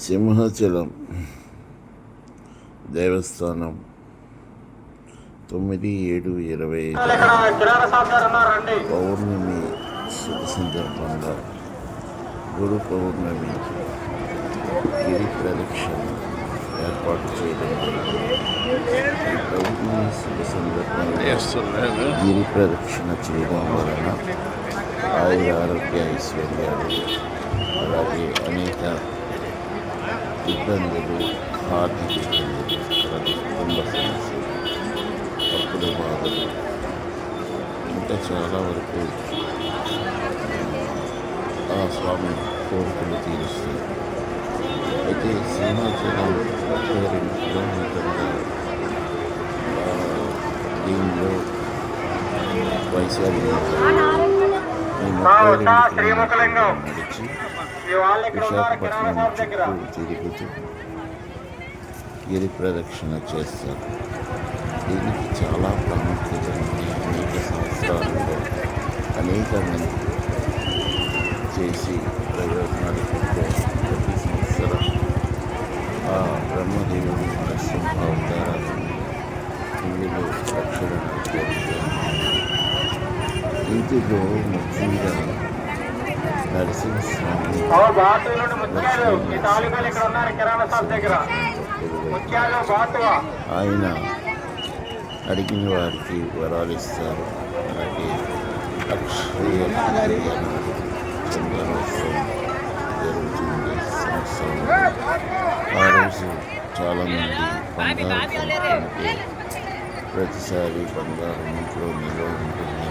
సింహాచలం దేవస్థానం తొమ్మిది ఏడు ఇరవై ఐదు పౌర్ణమి శుభ సందర్భంగా గురు పౌర్ణమి గిరి ప్రదక్షిణ ఏర్పాటు చేయడం పౌర్ణమి శుభ సందర్భంగా గిరి ప్రదక్షిణ చేయడం వలన ఆయుర ఆరోగ్య ఐశ్వర్యాలు అలాగే అనేక ఇబ్బందులు ఆర్థిక ఇబ్బందులు అలాగే కుటుంబ సమస్యలు అప్పుల బాధలు ఇంకా చాలా వరకు ఆ స్వామి కోరికలు తీరుస్తాయి. అయితే సింహాచలం ముప్పై రెండు కిలోమీటర్ల దీనిలో వైశాలి నడిచి విశాఖపట్నం చుట్టూ తిరుగుతూ గిరి ప్రదక్షిణ చేస్తారు. దీనికి చాలా ప్రాముఖ్యత ఉంది అనేక సంవత్సరాలలో అనేక మంది చేసి ప్రయోజనాలు ప్రతి సంవత్సరం ఆ బ్రహ్మదేవుని నరసింహ అవతారాలను ఇందులో ఇందులో ముఖ్యంగా నరసింహస్వామి నుండి ఇక్కడ ఉన్నారు దగ్గర బాటువా ఆయన అడిగిన వారికి వరాలు ఇస్తారు. అలాగే అక్షయ జరుగుతుంది. సంవత్సరం ఆ రోజు చాలామంది బంగారు ప్రతిసారి బంగారం ఇంట్లో నిల్వ ఉంటుంది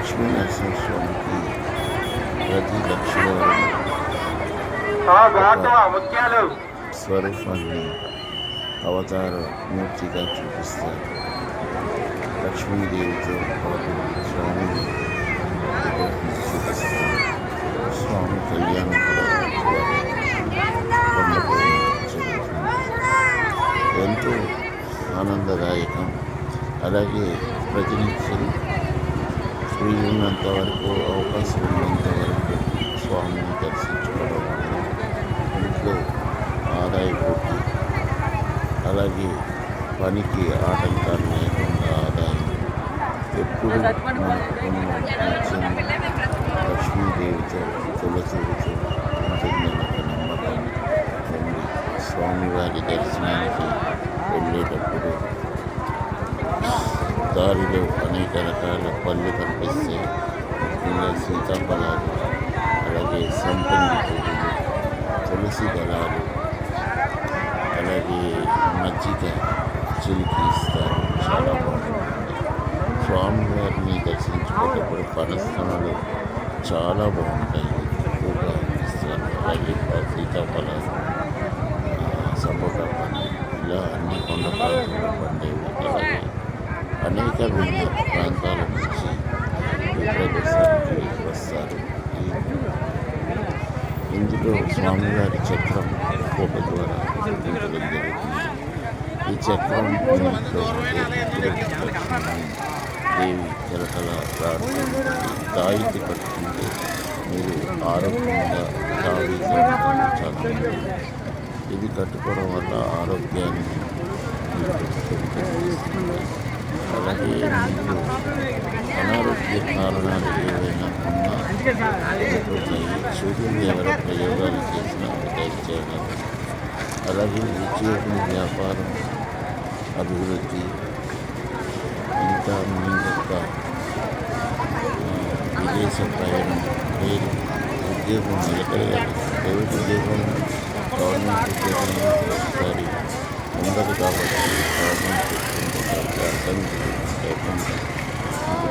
లక్ష్మీ నరసింహస్వామికి ప్రతి లక్షవారం ఓ బాటువా ముత్యాలు స్వరూపాన్ని అవతార మూర్తిగా చూపిస్తారు లక్ష్మీదేవితో పాటు స్వామిని విగ్రహం చూపిస్తారు స్వామి కళ్యాణం కూడా కొండపై జరుగుతుంది ఎంతో ఆనందదాయకం అలాగే ప్రతినిత్యం వీలున్నంత వరకు అవకాశం ఉన్నంత వరకు స్వామిని దర్శించుకోవడం వల్ల ఇంట్లో ఆదాయపోతుంది అలాగే పనికి ఆటంకాలు లేకుండా ఆదాయం. ఎప్పుడు లక్ష్మీదేవి తులసి నిత్యం ఒక నమ్మకం ఉంది స్వామివారి దర్శనానికి వెళ్ళేటప్పుడు దారిలో అనేక రకాల పళ్ళు కనిపిస్తే ముఖ్యంగా సీతాఫలాలు అలాగే సంపంగి పువ్వులు తులసి దళాలు అలాగే మజ్జిగ చిలికి ఇస్తారు. చాలా బాగుంటుంది. స్వామివారిని దర్శించుకున్నప్పుడు పనస్తనలు చాలా బాగుంటాయి. ఎక్కువగా ఇస్తారు అలాగే సీతాఫలాలు సపోటా పండు ఇలా అన్ని కొండ ప్రాంతంలో పండేవి అలాగే అనేక వివిధ ప్రాంతాల నుంచి ఈ వస్తారు. ఇందులో స్వామివారి చక్రం ఫోటో ద్వారా జరుగుతుంది ఈ చక్రం దేవి చిలకల ప్రార్థించి తాయికి పట్టుకుంటే మీరు ఆరోగ్యంగా తావీజాలు చాలా ఇది కట్టుకోవడం వల్ల ఆరోగ్యాన్ని మీకు పెంపొందిస్తుంది. అలాగే అనారోగ్య కారణాలు ఏవైనా ఉన్నా సూర్యుని సూర్యుడు ఎవరో ప్రయోగాలు చేసినా చేయగలరు అలాగే ఉద్యోగం వ్యాపారం అభివృద్ధి ఇంకా మీ యొక్క విదేశ ప్రయాణం పేరు ఉద్యోగం నిలకడగాలి ప్రైవేట్ ఉద్యోగం గవర్నమెంట్ ఉద్యోగం ఒకసారి ఉండదు కాబట్టి గవర్నమెంట్ ఉద్యోగం అర్థం లేకుండా మీకు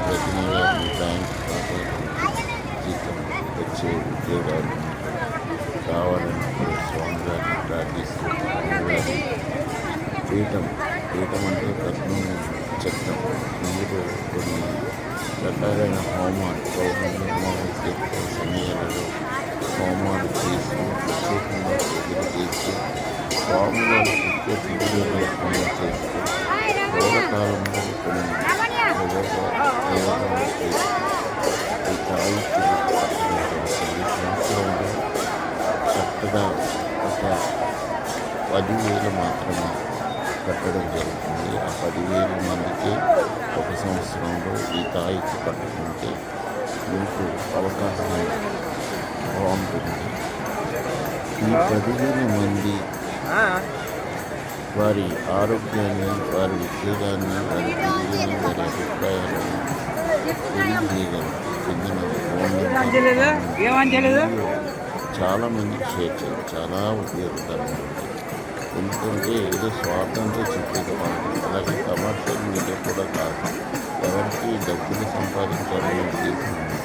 ప్రతి నెల మీ బ్యాంక్ ఖాతాకు జీతం వచ్చే ఉద్యోగాలు కావాలని కూడా స్వామి గారిని ప్రార్థిస్తూ స్వామివారి పీఠం పీఠం అంటే పద్మం చక్రం ఇందులో కొన్ని రకాలైన హోమాలు పౌర్ణమి అమావాస్య సమయాలలో హోమాలు చేసి ప్రత్యేకంగా పూజలు చేసి స్వామివారి ప్రత్యేక పూజలు హోమం చేస్తూ పూర్వకాలంలో కొన్ని ఈ తాయిత్తులు సంవత్సరంలో చక్కగా ఒక పదివేలు మాత్రమే కట్టడం జరుగుతుంది ఆ పదివేల మందికి ఒక సంవత్సరంలో ఈ తాయికి పట్టుకుంటే మీకు అవకాశం బాగుంటుంది ఈ పదివేల మంది వారి ఆరోగ్యాన్ని వారి ఉద్యోగాన్ని వారి విలువని వారి అభిప్రాయాలను తెలియజేయగలరు. కింద ఫోన్ నెంబర్ చాలా మందికి షేర్ చేయాలి. చాలా ఉపయోగకరంగా ఉంటుంది. ఎందుకంటే ఏదో స్వార్థంతో చెప్పేది అలాగే కమర్షియల్ మీడియా కూడా కాదు. ఎవరికి డబ్బులు సంపాదించాలని ఉద్దేశం ఉంది.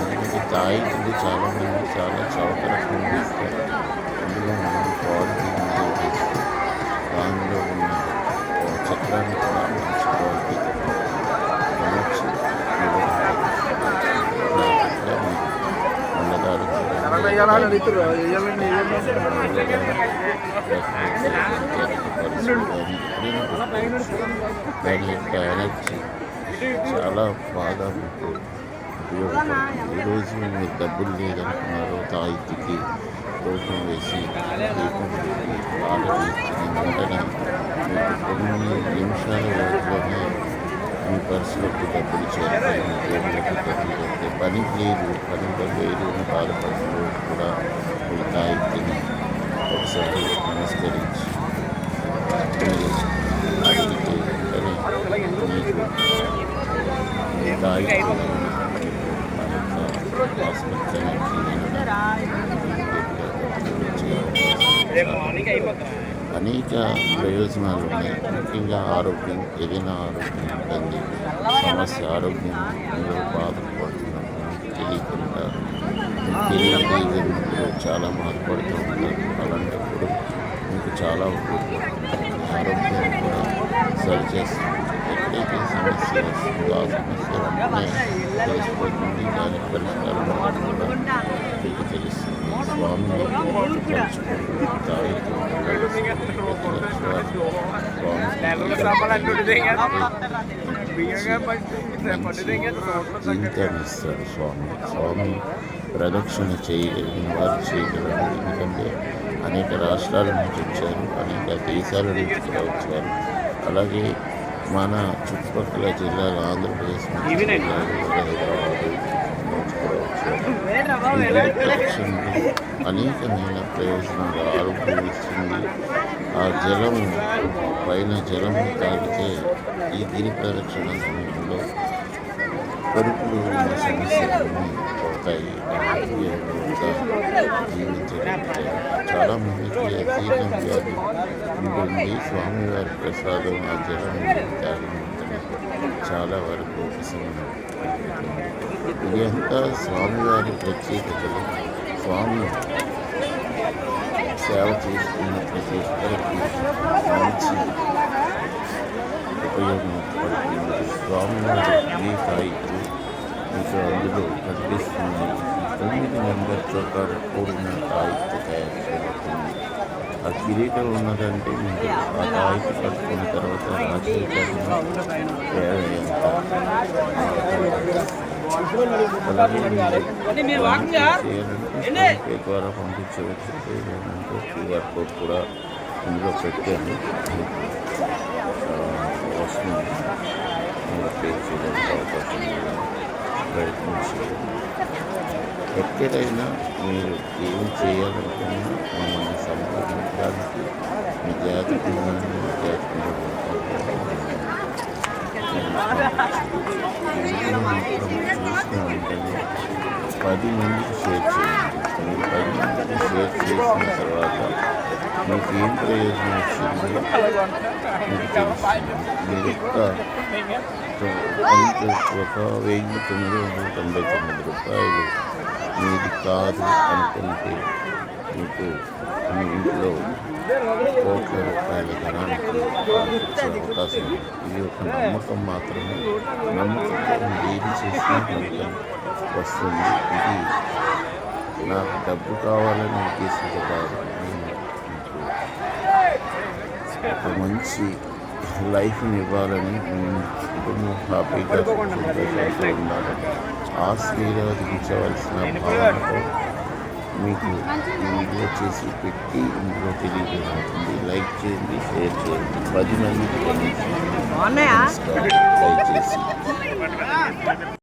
ఎందుకంటే తాయితులు చాలా మంది చాలా చౌక రకం చేస్తారు అందులో మనం ఎనర్జీ చాలా బాగా మీకు ఉపయోగపడుతుంది. ఈరోజు మీరు డబ్బులు లేదనుకున్నారు తాయికి రూపం వేసి దీపం పెట్టి వెంటనే మీకు నిమిషాల మీ పర్సులోకి డబ్బులు చేరుతాయి మీ డబ్బులు చేరుతాయి పని లేదు పని లేదు అని బాధపడుతూ కూడా మీ తాయితిని ఒకసారి నమస్కరించి అడిగితే అనేక ప్రయోజనాలు ఉన్నాయి. ముఖ్యంగా ఆరోగ్యం ఏదైనా ఆరోగ్యం ఇబ్బంది సమస్య ఆరోగ్యం మీరు బాధపడుతున్నప్పుడు తెలియకుండా తెలియలేదు చాలా బాధపడుతూ ఉంటారు. అలాంటప్పుడు మీకు చాలా ఉపయోగపడుతుంది. ఆరోగ్యాన్ని కూడా సరిచేస్తుంది ఎక్కడైతే సమస్య వస్తుందో ఆ సమస్య వెంటనే తెలిసిపోతుంది. దానికి పరిష్కారం కూడా మీకు తెలుస్తుంది. స్వామి తలుచుకుంటూ జీవితాన్నిస్తాడు స్వామి. స్వామి ప్రదక్షిణ చేయగలిగిన వారు చేయగలరు ఎందుకంటే అనేక రాష్ట్రాల నుంచి వచ్చారు అనేక దేశాల నుంచి కూడా వచ్చారు. అలాగే మన చుట్టుపక్కల జిల్లాలు ఆంధ్రప్రదేశ్ నుంచి హైదరాబాద్ కూడా వచ్చారు అనేకమైన ప్రయోజనాలు ఆరోగ్యం ఇస్తుంది ఆ జలము పైన జలము తాగితే ఈ గిరి ప్రదక్షిణ సమయంలో కొడుకులు ఉన్న సమస్యలన్నీ పోతాయి ఆరోగ్యంగా జీవించగలుగుతాయి చాలా మందికి వ్యాధి ఉంటుంది స్వామివారి ప్రసాదం ఆ జలం తాగిన చాలా వరకు ఉపశమనం ఇదంతా స్వామివారి ప్రత్యేకతలు. స్వామి సేవ చేసుకున్న ప్రతి ఒక్కరికి మంచి ఉపయోగపడుతుంది స్వామివారి ఈ తాయితు మీకు అందులో కనిపిస్తుంది తొమ్మిది నెంబర్తో కూడిన తాయితు తయారు చేయబడుతుంది. ఆ కిరీటం ఉన్నదంటే మీరు ఆ తాయితు కట్టుకున్న తర్వాత రాజకీయంగా అలాగే ద్వారా పంపించవచ్చు లేదంటే క్యూఆర్ కోడ్ కూడా ఇందులో పెట్టాను వస్తుంది పే చేయడానికి అవకాశం ఉంది. ఎక్కడైనా మీరు ఏం చేయాలనుకున్నా మమ్మల్ని సంప్రదించడానికి మీ జాతకం జాతీయ మీ జాతకంలో చూసిన వెంటనే పది మందికి షేర్ చేయండి పది మందికి షేర్ చేసిన తర్వాత మీకు ఏం ప్రయోజనం వచ్చిందో మీకు తెలుస్తుంది మీరు యొక్క ఒక వెయ్యి తొమ్మిది వందల తొంభై తొమ్మిది రూపాయలు మీది కాదు అనుకుంటే మీకు మీ ఇంట్లో కోట్ల రూపాయల ధనానికి వచ్చే అవకాశం ఉంది. ఇది ఒక నమ్మకం మాత్రమే. నమ్మకంతో ఏది చేసినా ఫలితం వస్తుంది. ఇది నాకు డబ్బు కావాలని ఉద్దేశంతో కాదు నేను ఒక మంచి లైఫ్ని ఇవ్వాలని మీ కుటుంబం హ్యాపీగా సంతోషంతో ఉండాలని ఆశీర్వదించవలసిన భావనతో మీకు వీడియో చేసి పెట్టి ఇందులో తెలియజేస్తుంది లైక్ చేయండి షేర్ చేయండి. పది మందికి నమస్కారం. దయచేసి